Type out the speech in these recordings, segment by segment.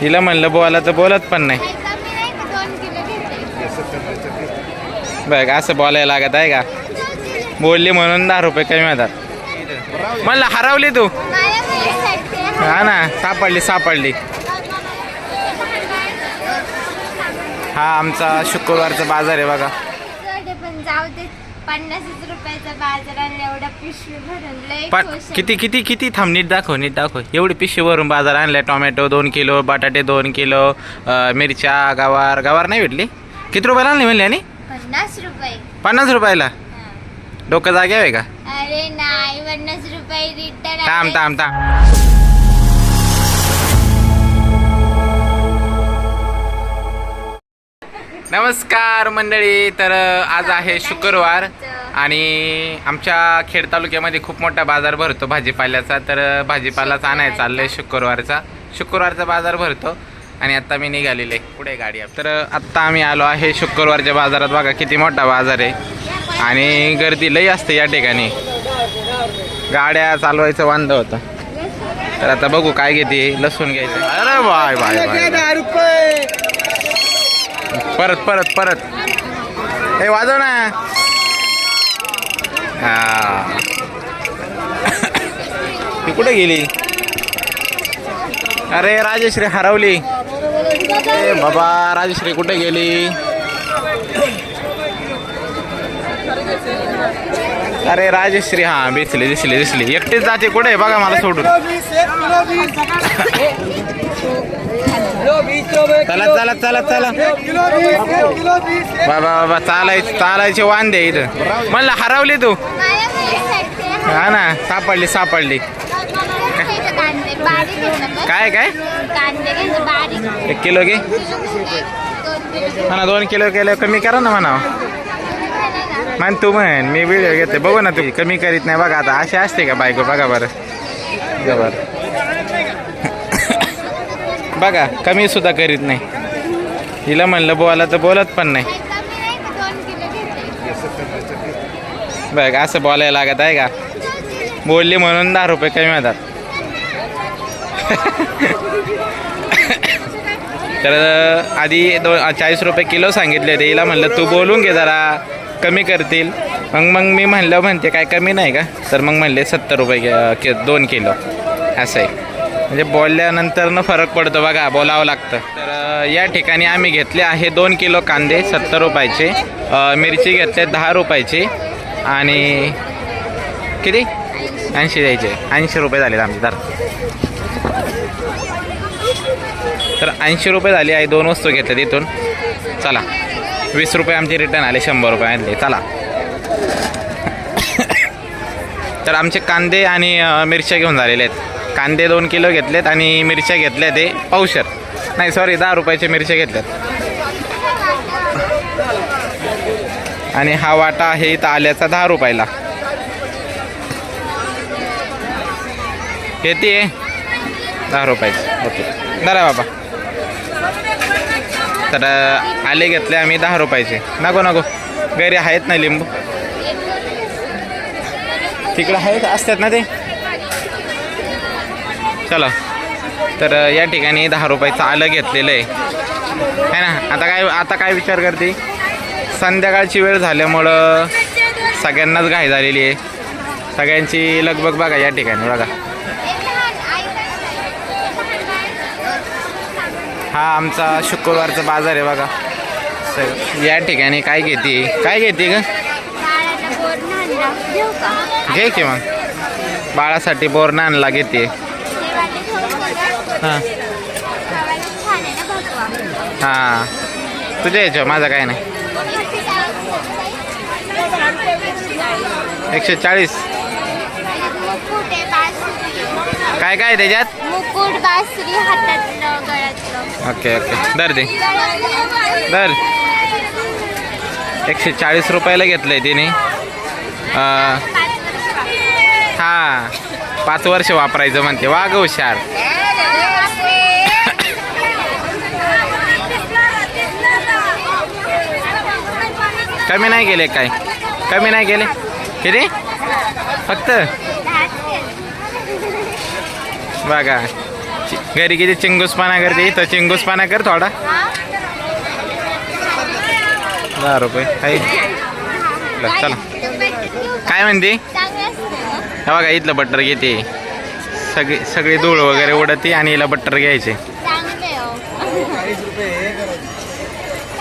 हिला म्हणलं बोला तर बोलत पण नाही. का बघ असं बोलायला लागत आहे का? बोलली म्हणून दहा रुपये कमी होतात. म्हणलं हरवली तू. हा ना सापडली सापडली. हा आमचा शुक्रवारचा बाजार आहे बघा. जाऊ दे. पन्नासच रुपयाचा बाजार एवढा पिशवी भरून लय पण खुश आहे. किती किती किती थांब नीट दाखव नीट दाखव. एवढी पिशवी भरून बाजार आणलाय टोमॅटो दोन किलो बटाटे दोन किलो अं, मिरच्या गवार गवार नाही भेटली? किती रुपयाला आणली म्हणली आणि? पन्नास रुपये. पन्नास रुपयाला? हा. डोकं जागे आहे का? अरे नाही पन्नास रुपये रिटर्न थांब थांब थांब. नमस्कार मंडळी तर आज आहे शुक्रवार आणि आमच्या खेड तालुक्यामध्ये खूप मोठा बाजार भरतो भाजीपाल्याचा. तर भाजीपालाच आणायचा चाललंय शुक्रवारचा. शुक्रवारचा बाजार भरतो आणि आत्ता मी निघालेले पुढे गाडी तर आत्ता आम्ही आलो आहे शुक्रवारच्या बाजारात. बघा किती मोठा बाजार आहे. आणि गर्दी लई असते या ठिकाणी. गाड्या चालवायचं वांद होतं. तर आता बघू काय घेते लसूण घ्यायचं. अरे बाय बाय बाय. परत परत परत. हे वाजव ना. हा. ती कुठे गेली? अरे राजश्री हरवली. ए बाबा राजश्री कुठे गेली? अरे राजश्री हा दिसली दिसली दिसली. एकटीच जाते कुठे? बघा मला सोडून. चला चला चला चला. बाबा बाबा चालायचे चालायचे वांदे इथं. म्हणलं हरवली तू? हा ना सापडली सापडली? काय काय? एक किलो घे. म्हणा दोन किलो केलं कमी करा ना म्हणा म्हण तू म्हण मी व्हिडिओ घेते बघू ना तू कमी करीत नाही. बघा आता अशी असते का बायको? बघा बरं. बघा बरं. बघा कमी सुद्धा करीत नाही. हिला म्हणलं बोला तर बोलत पण नाही. बघ असं बोलायला लागत आहे का? बोलली म्हणून दहा रुपये कमी होतात. तर आधी दो चाळीस रुपये किलो सांगितले होते. हिला म्हणलं तू बोलून घे जरा. कमी करतील. मग मग मी म्हणलं म्हणते काय कमी नाही का? तर मग म्हणले सत्तर रुपये कि दोन किलो. असं आहे. म्हणजे बोलल्यानंतर फरक पडतो बघा बोलावं लागतं. तर या ठिकाणी आम्ही घेतले आहे दोन किलो कांदे सत्तर रुपयाचे. मिरची घेतले दहा रुपयाची. आणि किती? ऐंशी द्यायचे. ऐंशी रुपये झाले आमचे तर तर ऐंशी रुपये झाले आहे दोन वस्तू घेतल्या तिथून चला. वीस रुपये आमचे रिटर्न आले शंभर रुपये आणले. चला. तर आमचे कांदे आणि मिरच्या घेऊन झालेले आहेत. कांदे दोन किलो घेतलेत आणि मिरच्या घेतल्या ते पावशर नाही सॉरी दहा रुपयाचे मिरच्या घेतल्यात. आणि हा वाटा आहे इथं आल्याचा दहा रुपयाला. किती आहे दहा रुपयाचे. ओके. धरा बाबा. तर आले घेतले आम्ही दहा रुपयाचे. नको नको. घरी आहेत ना लिंबू? तिकडं आहेत असतात ना ते? चला. तर या ठिकाणी दहा रुपयाचं आलं घेतलेलं आहे. है ना? आता काय आता काय विचार करते? संध्याकाळची वेळ झाल्यामुळं सगळ्यांनाच घाई झालेली आहे. सगळ्यांची लगबग बघा या ठिकाणी बघा. हा आमचा शुक्रवारचा बाजार आहे बघा. सग- या ठिकाणी काय घेते? काय घेते ग? घे की मग. बाळासाठी बोरणा आणला घेते? हां. हां. तुझ्या याच्यावर माझा काय नाही. एकशे चाळीस. काय काय आहे त्याच्यात? मुकुट हातातलं गळ्यातलं ओके ओके. दर दे दर एकशे चाळीस रुपयाला घेतलं आहे तिने हां. पाच वर्ष वापरायचं म्हणते. वाग हुशार. कमी नाही केले काय? कमी नाही केले? किती? फक्त? बघा. घरी किती चिंगूसपाना करते? इथं चिंगूसपाना कर थोडा. दहा रुपये. बरं, चला. काय म्हणते? हे बघा इथलं बटर घेते. सगळी सगळी धूळ वगैरे उडते आणि हिला बटर घ्यायचे. हो.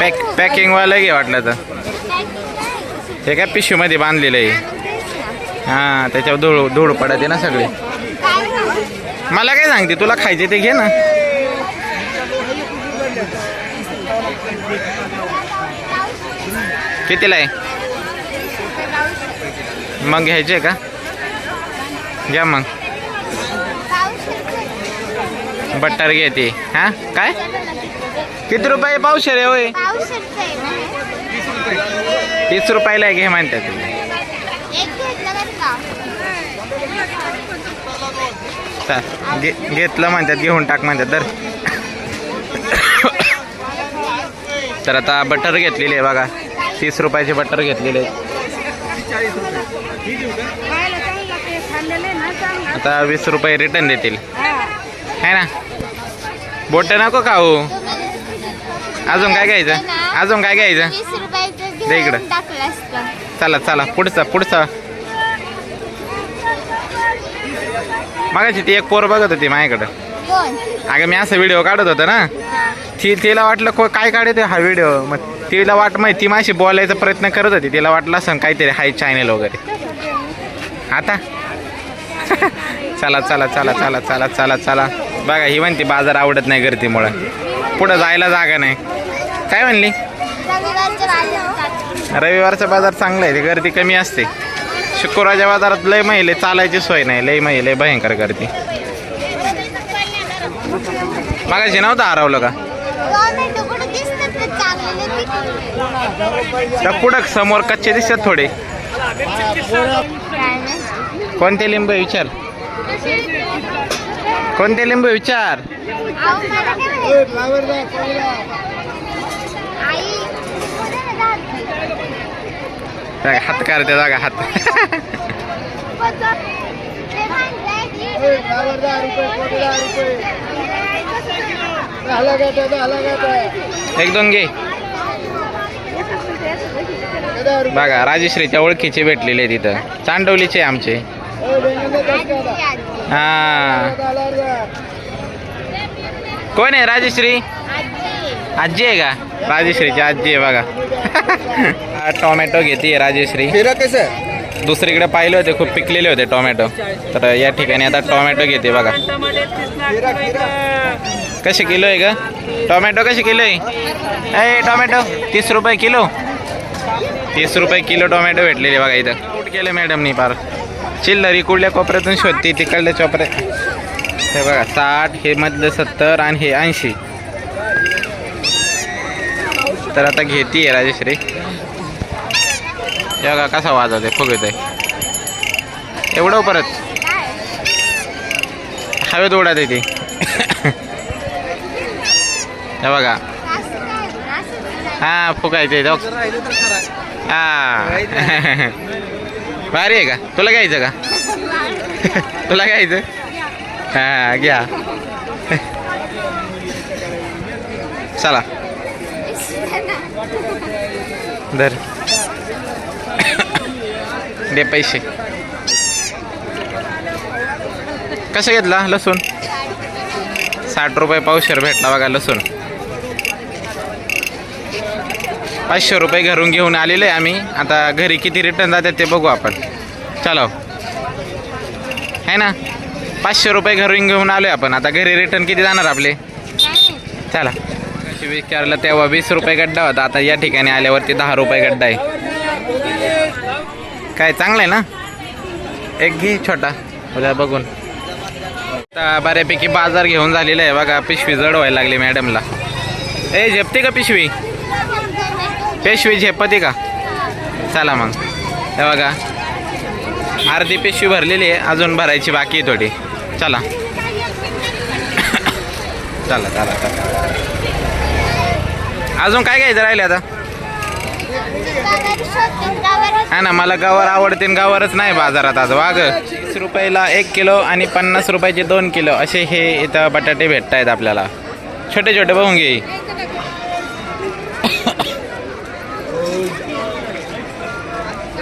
पॅक पॅकिंगवालं घे वाटलं तर? हे काय पिशवीमध्ये बांधलेलं आहे. हा हां त्याच्यावर धूळ धूळ पडते ना सगळी. मला काय सांगते तुला खायचे ते घे ना. कितीला आहे? मग घ्यायचे का? घ्या मग. बटर घेते हां काय? किती रुपये पावशे रे होय. तीस रुपयाला घे म्हणतात. घे- घेतलं म्हणतात घेऊन टाक म्हणतात. तर तर आता बटर घेतलेली आहे बघा. तीस रुपयाचे बटर घेतलेले. आता वीस रुपये रिटर्न देतील. है ना? बोट नको खाऊ. अजून काय घ्यायचं? अजून काय घ्यायचं? दे इकडं. चला चला. पुढचा पुढचा. मागाची ती एक पोर बघत होती माझ्याकडं. अगं मी असं व्हिडिओ काढत होतो ना. ती तिला वाटलं को काय काढते हा व्हिडिओ मग तिला वाट माहिती ती माझी बोलायचा प्रयत्न करत होती. तिला वाटलं असं काहीतरी हाय चॅनल वगैरे. आता? चला चला चला चला चला चला चला. बघा ही म्हणते बाजार आवडत नाही गर्दीमुळं. पुढं जायला जागा नाही. काय म्हणली? रविवारचा बाजार चांगला आहे ते गर्दी कमी असते. शुक्रवारच्या बाजारात लय महिले चालायची सोय नाही लय महिले भयंकर गर्दी. मागाशी नव्हतं हरवलं का? कुडक पुढं समोर कच्चे दिसतात थोडे. कोणते लिंब विचार? कोणते लिंब विचार अहो, मला काय म्हणे? आई कुठे आहे दादी? जागा हात दे जागा हात एक दोन घे. बघा राजेश्रीच्या ओळखीचे भेटलेले तिथं चांडवलीचे आमचे. हा. कोण आहे राजेश्री? आजी. आहे का? राजेश्रीची आजी आहे बघा. टोमॅटो घेते राजेश्री. खीरा कैसे? दुसरीकडे पाहिले होते खूप पिकलेले होते टोमॅटो. तर या ठिकाणी आता टोमॅटो घेते बघा. कसे किलो आहे का टोमॅटो कसे किलो आहे? ए टोमॅटो तीस रुपये किलो. तीस रुपये किलो टोमॅटो भेटलेले बघा इथं. कुठ केलं मॅडमनी पार चिल्लर इकडल्या कोपऱ्यातून शोधते तिकडल्या चोपऱ्यात हे बघा साठ हे मधलं सत्तर आणि हे ऐंशी. तर आता घेते राजेश्री. या का कसा वाजवते फुग आहे एवढं हो परत. हवेत उडत येते हे बघा. हा फुकायचे हा. भारी आहे का? तुला घ्यायचं का? तुला घ्यायचं? हा घ्या. चला. धर. दे पैसे. कसं घेतला? लसूण? साठ रुपये पावशेर भेटला बघा लसूण. पाचशे रुपये घरून घेऊन आलेले आहे आम्ही. आता घरी किती रिटर्न जातात ते बघू आपण. चलो हो. है. ना? पाचशे रुपये घरून घेऊन आलो आपण. आता घरी रिटर्न किती जाणार आपले? चला. विचारलं तेव्हा वीस रुपये गड्डा होता. आता या ठिकाणी आल्यावरती दहा रुपये गड्डा आहे. काय चांगलं आहे ना? एक घे छोटा. उद्या बघून. आता बऱ्यापैकी बाजार घेऊन झालेला आहे बघा. पिशवी जड व्हायला लागली मॅडमला. ए झेपते का पिशवी? पिशवी झेपते का? चला मग. हे बघा. अर्धी पिशवी भरलेली आहे. अजून भरायची बाकी आहे थोडी. चला. चला चला चला. अजून काय घ्यायचं राहिले आता? हा ना मला गावर आवडते गवारच नाही बाजारात आज. वाघ तीस रुपयाला एक किलो आणि पन्नास रुपयाचे दोन किलो असे हे इथं बटाटे भेटत आहेत आपल्याला. छोटे छोटे बघून घे.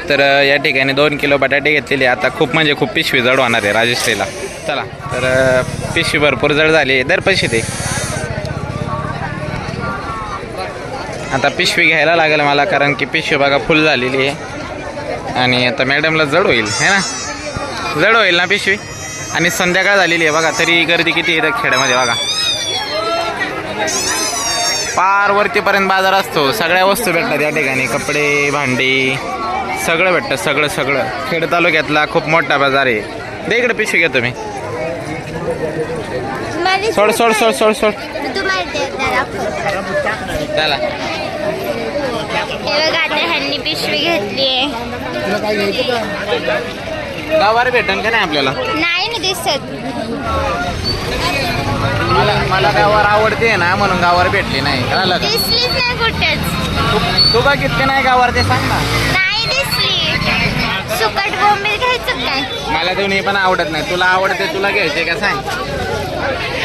तर या ठिकाणी दोन किलो बटाटे घेतलेले आता खूप म्हणजे खूप पिशवी जड होणार आहे राजेश्रीला. चला तर पिशवी भरपूर जड झाली दर पैसे ते आता पिशवी घ्यायला लागेल मला कारण की पिशवी बघा फुल झालेली आहे. आणि आता मॅडमला जड होईल है ना? जड होईल ना पिशवी? आणि संध्याकाळ झालेली आहे बघा तरी गर्दी किती इथं खेड्यामध्ये बघा. पार वरतीपर्यंत बाजार असतो सगळ्या वस्तू भेटतात या ठिकाणी. कपडे भांडी सगळं भेटतं सगळं सगळं. खेड तालुक्यातला खूप मोठा बाजार आहे. दे इकडे पिशवी घेतो मी मला सोड सोड सोड सोड सोड. चला. ह्यांनी पिशवी घेतली गावावर भेटन का नाही आपल्याला? नाही ना दिसत. मला मला गावावर आवडते ना म्हणून गावावर भेटली नाही. कळालं का? दिसलीच नाही कुठेच. तू- बघितले नाही गावावर ते सांग ना. नाही दिसली. सुकट बोंबील घ्यायचं काय? मला दोन्ही पण आवडत नाही. तुला आवडते तुला घ्यायचे का सांग? हे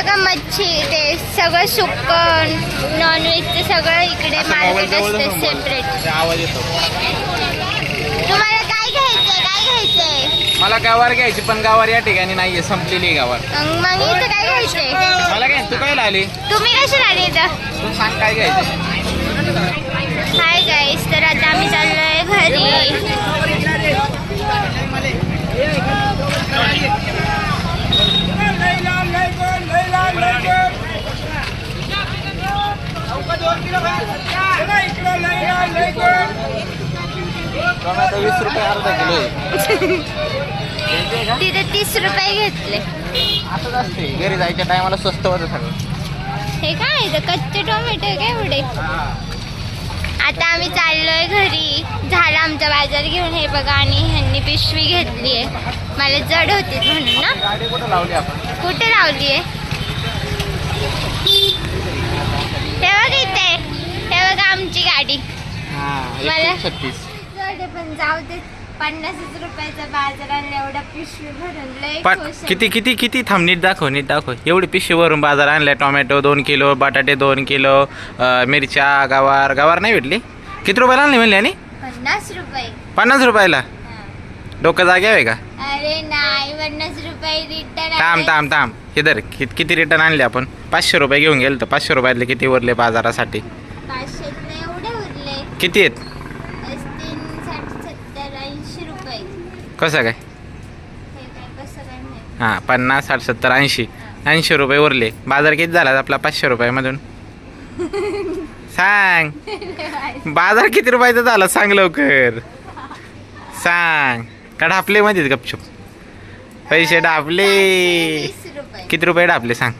बघा मच्छी ते सगळं सुक नॉनव्हेजचं सगळं इकडे मार्केट असतं सेपरेट तुम्हाला काय घ्यायचंय? काय घ्यायचंय? मला गावावर घ्यायची पण गावावर या ठिकाणी नाहीये संपलेली आहे गावावर मग मग इथं काय घ्यायचंय? मला काय तू काय आली? तुम्ही कशी आली इथं? तू सांग काय घ्यायचं हाय गाईस तर आता आम्ही चाललोय घरी. टोमॅटो वीस रुपये अर्धा किलो आहे. तिथे तीस रुपये घेतले. असंच असते घरी जायच्या टायमाला स्वस्त होतं सगळं. हे काय इथं कच्चे टोमॅटो काय एवढे? आता आम्ही चाललोय घरी. झाला आमचा बाजार घेऊन हे बघा आणि ह्यांनी पिशवी घेतली आहे. मला जड होती म्हणून ना. गाडी कुठं लावली आपण? कुठे लावली आहे? हे बघ इथे. हे बघा आमची गाडी. मला- छत्तीस. पण जाऊ दे. पन्नासच रुपयाचा बाजार आणला एवढा पिशवी भरून लय पण खुश आहे. किती किती किती? थांब नीट दाखव नीट दाखव. एवढी पिशवीवरून बाजार आणलाय. टोमॅटो दोन किलो बटाटे दोन किलो अं, मिरच्या गवार. गवार नाही भेटली? किती रुपयाला आणली म्हणली आणि? पन्नास रुपये. पन्नास रुपयाला? हा. डोकं जागे आहे का? अरे नाही पन्नास रुपये रिटर्न थांब थांब थांब. कि- किती रिटर्न आणले आपण? पाचशे रुपये घेऊन गेलो तर पाचशे रुपयातले किती उरले बाजारासाठी? पाचशे एवढे उरले. किती आहेत तीन साठ सत्तर ऐंशी रुपये कसं काय? हे हां पन्नास साठ सत्तर ऐंशी. ऐंशी रुपये उरले. बाजार किती झाला आपला? पाचशे रुपयामधून? सांग. बाजार किती रुपयाचा झाला? सांग लवकर. सांग. का ढापले मध्ये गपचूप? पैसे ढापले. किती रुपये ढापले सांग.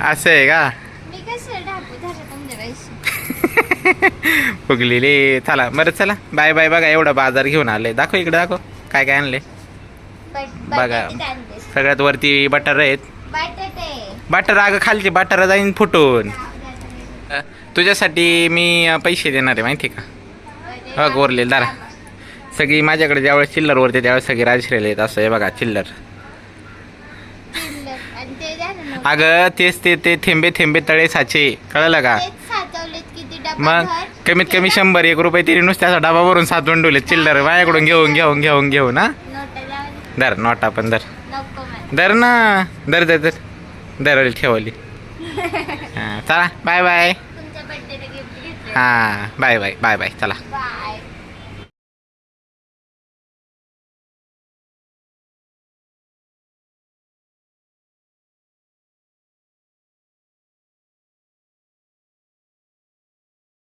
असं आहे का मी कसं ढापू धरा तुमचे पैसे फुगलेले. चला बरं चला. बाय बाय बघा एवढा बाजार घेऊन आले दाखव इकडे दाखव. काय काय आणले बघा. सगळ्यात वरती बटर आहेत. बटर अगं खालची बटर जाईन फुटून. तुझ्यासाठी मी पैसे देणार आहे माहिती का? अरे बघ उरले दारा. सगळी माझ्याकडे ज्यावेळेस चिल्लर वरते त्यावेळेस सगळी राजश्रीला येत असं हे बघा चिल्लर. अगं तेच ते ते थेंबे थेंबे तळे साचे. कळलं का तेच साचवलेत किती डबा मग. कमीत कमी शंभर एक रुपये तरी नुसत्या डबा भरून साचवून ठेवले. चिल्लर माझ्याकडून घेऊन घेऊन घेऊन घेऊन हा? दर नोटा पण मला दर ना. दर दर दर दर ठेवली. हां चला. Bye bye. हां बाय बाय बाय बाय. चला.